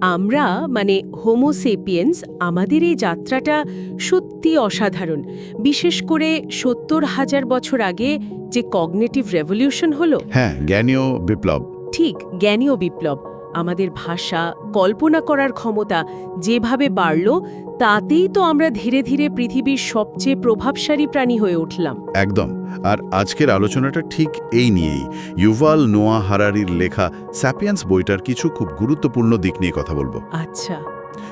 আমরা মানে হোমোসেপিয়েন্স আমাদের এই যাত্রাটা সত্যি অসাধারণ। বিশেষ করে সত্তর হাজার বছর আগে যে কগনেটিভ রেভলিউশন হলো হ্যাঁ জ্ঞানীয় বিপ্লব। ঠিক জ্ঞানীয় বিপ্লব। আমাদের ভাষা কল্পনা করার ক্ষমতা যেভাবে বাড়ল তাতেই তো আমরা ধীরে ধীরে পৃথিবীর সবচেয়ে প্রভাবশালী প্রাণী হয়ে উঠলাম। একদম। আর আজকের আলোচনাটা ঠিক এই নিয়েই। ইউভাল নোয়া হারারির লেখা স্যাপিয়েন্স বইটার কিছু খুব গুরুত্বপূর্ণ দিক নিয়ে কথা বলব। আচ্ছা।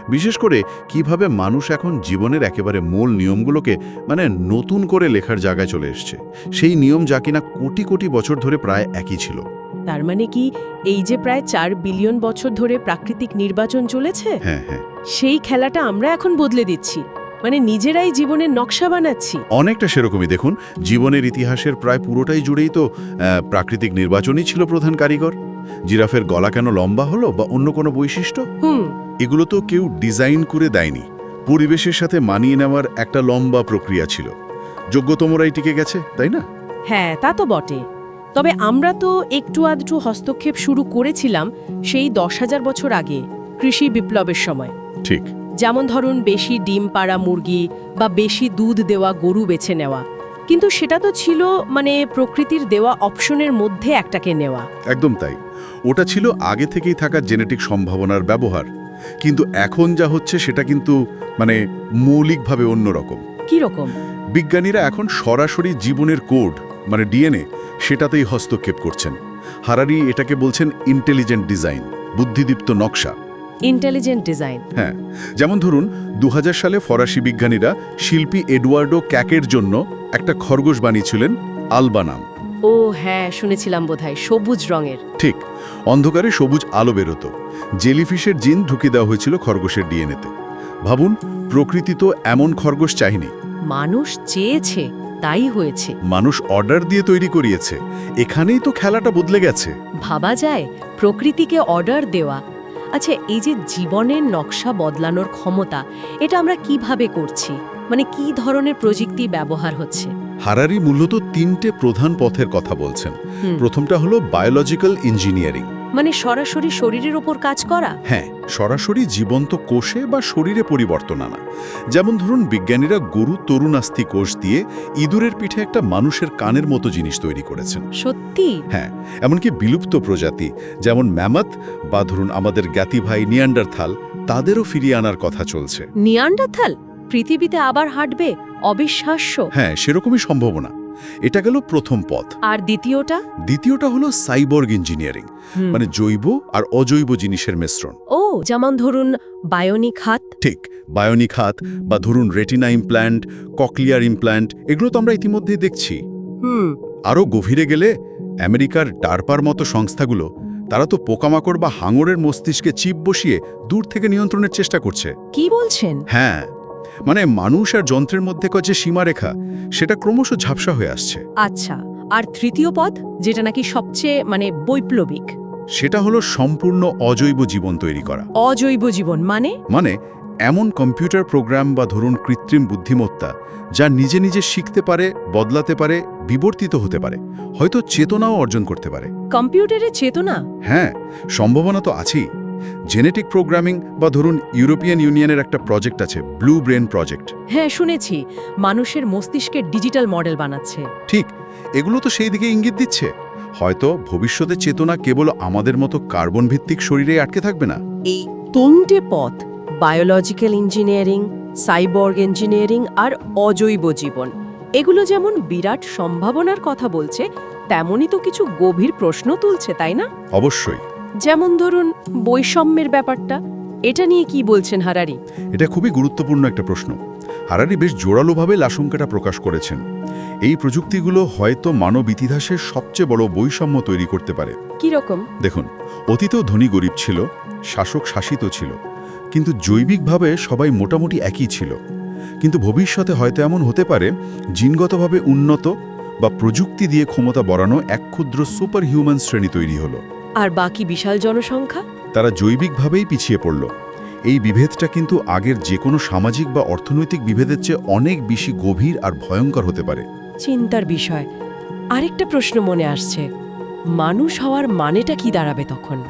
বিশেষ করে কীভাবে মানুষ এখন জীবনের একেবারে মূল নিয়মগুলোকে মানে নতুন করে লেখার জায়গায় চলে এসছে। সেই নিয়ম যা কিনা কোটি কোটি বছর ধরে প্রায় একই ছিল। তার মানে কি এই যে প্রায় চার বিলিয়ন বছর ধরে প্রাকৃতিক নির্বাচন চলেছে? হ্যাঁ হ্যাঁ। সেই খেলাটা আমরা এখন বদলে দিচ্ছি। মানে নিজেরাই জীবনের নকশা বানাচ্ছি। অনেকটা সেরকমই দেখুন জীবনের ইতিহাসের প্রায় পুরোটাই জুড়েই তো প্রাকৃতিক নির্বাচনই ছিল প্রধান কারিগর। জিরাফের গলা কেন লম্বা হলো বা অন্য কোনো বৈশিষ্ট্য? হুম। এগুলো তো কেউ ডিজাইন করে দেয়নি। পরিবেশের সাথে মানিয়ে নেওয়ার একটা লম্বা প্রক্রিয়া ছিল। যোগ্যতমরাই টিকে গেছে তাই না? হ্যাঁ তা তো বটে। তবে আমরা তো একটু আধটু হস্তক্ষেপ শুরু করেছিলাম সেই দশ হাজার বছর আগে কৃষি বিপ্লবের সময়। ঠিক। যেমন ধরুন বেশি ডিম পাড়া মুরগি বা বেশি দুধ দেওয়া গরু বেছে নেওয়া। কিন্তু সেটা তো ছিল মানে প্রকৃতির দেওয়া অপশনের মধ্যে একটাকে নেওয়া। একদম তাই। ওটা ছিল আগে থেকেই থাকা জেনেটিক সম্ভাবনার ব্যবহার। কিন্তু এখন যা হচ্ছে সেটা কিন্তু মানে মৌলিকভাবে অন্যরকম। রকম? বিজ্ঞানীরা এখন সরাসরি জীবনের কোড মানে ডিএনএ সেটাতেই হস্তক্ষেপ করছেন। হারারি এটাকে বলছেন ইন্টেলিজেন্ট ডিজাইন বুদ্ধিদীপ্ত নকশা। Intelligent design. হ্যাঁ যেমন ধরুন দু হাজার সালে ফরাসি বিজ্ঞানীরা শিল্পী এডওয়ার্ডো ক্যাকের জন্য একটা খরগোশ বানিয়েছিলেন আলবানাম ও হ্যাঁ শুনেছিলাম বোধহয় সবুজ রঙের। ঠিক অন্ধকারে সবুজ আলো বেরোতো। জেলিফিশের জিন ঢুকিয়ে দেওয়া হয়েছিল খরগোশের ডিএনএতে। ভাবুন প্রকৃতি তো এমন খরগোশ চায়নি। মানুষ চেয়েছে তাই হয়েছে। মানুষ অর্ডার দিয়ে তৈরি করিয়েছে। এখানেই তো খেলাটা বদলে গেছে। ভাবা যায় প্রকৃতিকে অর্ডার দেওয়া আচ্ছা এই যে জীবনের নকশা বদলানোর ক্ষমতা এটা আমরা কীভাবে করছি? মানে কি ধরনের প্রযুক্তি ব্যবহার হচ্ছে? হারারি মূলত তিনটে প্রধান পথের কথা বলছেন। প্রথমটা হলো বায়োলজিক্যাল ইঞ্জিনিয়ারিং মানে সরাসরি শরীরের ওপর কাজ করা? হ্যাঁ সরাসরি জীবন্ত কোষে বা শরীরে পরিবর্তন আনা। যেমন ধরুন বিজ্ঞানীরা গরু তরুণাস্থি কোষ দিয়ে ইঁদুরের পিঠে একটা মানুষের কানের মতো জিনিস তৈরি করেছেন। সত্যি? হ্যাঁ এমনকি বিলুপ্ত প্রজাতি যেমন ম্যামথ বা ধরুন আমাদের জ্ঞাতি ভাই নিয়ান্ডারথাল তাদেরও ফিরিয়ে আনার কথা চলছে। নিয়ান্ডারথাল? পৃথিবীতে আবার হাঁটবে? অবিশ্বাস্য। হ্যাঁ সেরকমই সম্ভাবনা। এটা গেল প্রথম পথ। আর দ্বিতীয়টা? দ্বিতীয়টা হলো সাইবর্গ ইঞ্জিনিয়ারিং মানে জৈব আর অজৈব জিনিসের মিশ্রণ। ও যেমন ধরুন বায়োনিক হাত। ঠিক বায়োনিক হাত বা ধরুন রেটিনা ইমপ্ল্যান্ট ককলিয়ার ইমপ্ল্যান্ট এগুলো তো আমরা ইতিমধ্যেই দেখছি। আরও গভীরে গেলে আমেরিকার ডারপার মতো সংস্থাগুলো তারা তো পোকামাকড় বা হাঙরের মস্তিষ্কে চিপ বসিয়ে দূর থেকে নিয়ন্ত্রণের চেষ্টা করছে। কি বলছেন? হ্যাঁ মানে মানুষ আর যন্ত্রের মধ্যে যে সীমারেখা সেটা ক্রমশ ঝাপসা হয়ে আসছে। আচ্ছা আর তৃতীয় পদ যেটা নাকি সবচেয়ে মানে বৈপ্লবিক? সেটা হলো সম্পূর্ণ অজৈব জীবন তৈরি করা। অজৈব জীবন মানে? মানে এমন কম্পিউটার প্রোগ্রাম বা ধরুন কৃত্রিম বুদ্ধিমত্তা যা নিজে নিজে শিখতে পারে বদলাতে পারে বিবর্তিত হতে পারে হয়তো চেতনাও অর্জন করতে পারে। কম্পিউটারের চেতনা? হ্যাঁ সম্ভাবনা তো আছেই। জেনেটিক প্রোগ্রামিং বা ধরুন ইউরোপিয়ান ইউনিয়নের একটা প্রজেক্ট আছে ব্লু ব্রেন প্রজেক্ট হ্যাঁ শুনেছি। মানুষের মস্তিষ্কের ডিজিটাল মডেল বানাচ্ছে। ঠিক এগুলো তো সেই দিকে ইঙ্গিত দিচ্ছে। হয়তো ভবিষ্যতে চেতনা কেবল আমাদের মতো কার্বন ভিত্তিক শরীরে আটকে থাকবে না। এই তিনটে পথ বায়োলজিক্যাল ইঞ্জিনিয়ারিং সাইবর্গ ইঞ্জিনিয়ারিং আর অজৈব জীবন এগুলো যেমন বিরাট সম্ভাবনার কথা বলছে তেমনই তো কিছু গভীর প্রশ্ন তুলছে তাই না? অবশ্যই। যেমন ধরুন বৈষম্যের ব্যাপারটা এটা নিয়ে কি বলছেন হারারি? এটা খুবই গুরুত্বপূর্ণ একটা প্রশ্ন। হারারি বেশ জোরালোভাবে আশঙ্কাটা প্রকাশ করেছেন। এই প্রযুক্তিগুলো হয়তো মানব ইতিহাসের সবচেয়ে বড় বৈষম্য তৈরি করতে পারে। কি রকম? দেখুন অতীতেও ধনী গরিব ছিল শাসক শাসিত ছিল কিন্তু জৈবিকভাবে সবাই মোটামুটি একই ছিল। কিন্তু ভবিষ্যতে হয়তো এমন হতে পারে জিনগতভাবে উন্নত বা প্রযুক্তি দিয়ে ক্ষমতা বাড়ানো এক ক্ষুদ্র সুপার হিউম্যান শ্রেণি তৈরি হলো। আর বাকি বিশাল জনসংখ্যা? তারা জৈবিকভাবেই পিছিয়ে পড়ল। এই বিভেদটা কিন্তু আগের যে কোনো সামাজিক বা অর্থনৈতিক বিভেদের চেয়ে অনেক বেশি গভীর আর ভয়ঙ্কর হতে পারে। চিন্তার বিষয়। আরেকটা প্রশ্ন মনে আসছে। মানুষ হওয়ার মানেটা কি দাঁড়াবে তখন?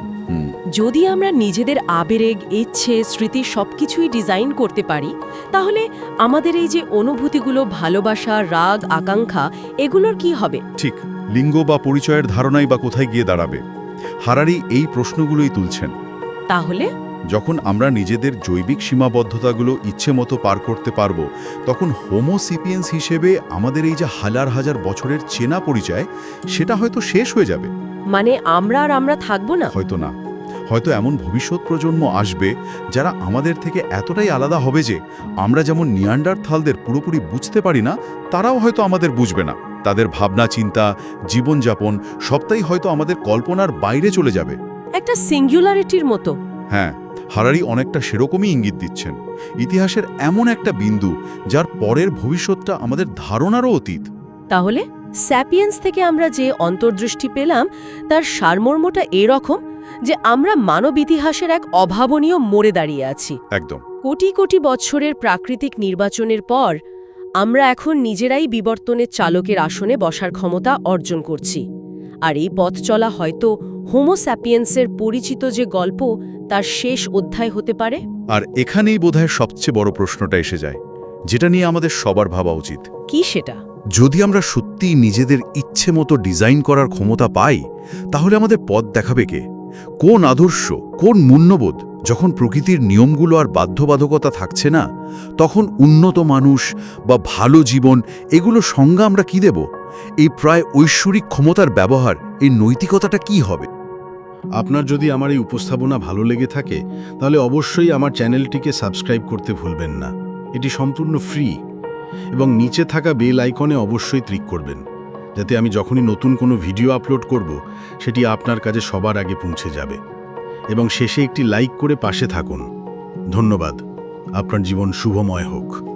যদি আমরা নিজেদের আবেগ ইচ্ছে স্মৃতি সবকিছুই ডিজাইন করতে পারি তাহলে আমাদের এই যে অনুভূতিগুলো ভালোবাসা রাগ আকাঙ্ক্ষা এগুলোর কি হবে? ঠিক। লিঙ্গ বা পরিচয়ের ধারণাই বা কোথায় গিয়ে দাঁড়াবে? হারারি এই প্রশ্নগুলোই তুলছেন। তাহলে? যখন আমরা নিজেদের জৈবিক সীমাবদ্ধতাগুলো ইচ্ছে মতো পার করতে পারব তখন হোমোসিপিয়েন্স হিসেবে আমাদের এই যে হাজার হাজার বছরের চেনা পরিচয় সেটা হয়তো শেষ হয়ে যাবে। মানে আমরা আর আমরা থাকব না? হয়তো না। হয়তো এমন ভবিষ্যৎ প্রজন্ম আসবে যারা আমাদের থেকে এতটাই আলাদা হবে যে আমরা যেমন নিয়ান্ডার থালদের পুরোপুরি বুঝতে পারি না তারাও হয়তো আমাদের বুঝবে না। তাদের ভাবনা চিন্তা জীবনযাপন সবটাই হয়তো আমাদের কল্পনার বাইরে চলে যাবে। একটা সিঙ্গুলারিটির মতো। হ্যাঁ হারারি অনেকটা সেরকমই ইঙ্গিত দিচ্ছেন। ইতিহাসের এমন একটা বিন্দু যার পরের ভবিষ্যৎটা আমাদের ধারণারও অতীত। তাহলে স্যাপিয়েন্স থেকে আমরা যে অন্তর্দৃষ্টি পেলাম তার সারমর্মটা এরকম যে আমরা মানব ইতিহাসের এক অভাবনীয় মোড়ে দাঁড়িয়ে আছি। একদম। কোটি কোটি বছরের প্রাকৃতিক নির্বাচনের পর আমরা এখন নিজেরাই বিবর্তনের চালকের আসনে বসার ক্ষমতা অর্জন করছি। আর এই পথ চলা হয়তো হোমোস্যাপিয়েন্সের পরিচিত যে গল্প তার শেষ অধ্যায় হতে পারে? আর এখানেই বোধহয় সবচেয়ে বড় প্রশ্নটা এসে যায় যেটা নিয়ে আমাদের সবার ভাবা উচিত। কি সেটা? যদি আমরা সত্যিই নিজেদের ইচ্ছে মতো ডিজাইন করার ক্ষমতা পাই তাহলে আমাদের পথ দেখাবে কে? কোন আদর্শ কোন মূল্যবোধ? যখন প্রকৃতির নিয়মগুলো আর বাধ্যবাধকতা থাকছে না, তখন উন্নত মানুষ বা ভালো জীবন, এগুলো সংজ্ঞা আমরা কি দেব? এই প্রায় ঐশ্বরিক ক্ষমতার ব্যবহার, এই নৈতিকতাটা কি হবে? আপনার যদি আমার এই উপস্থাপনা ভালো লেগে থাকে, তাহলে অবশ্যই আমার চ্যানেলটিকে সাবস্ক্রাইব করতে ভুলবেন না। এটি সম্পূর্ণ ফ্রি এবং নিচে থাকা বেল আইকনে অবশ্যই ক্লিক করবেন, যাতে আমি যখনই নতুন কোনো ভিডিও আপলোড করব, সেটি আপনার কাছে সবার আগে পৌঁছে যাবে। এবং শেষে একটি লাইক করে পাশে থাকুন। ধন্যবাদ। আপনার জীবন শুভময় হোক।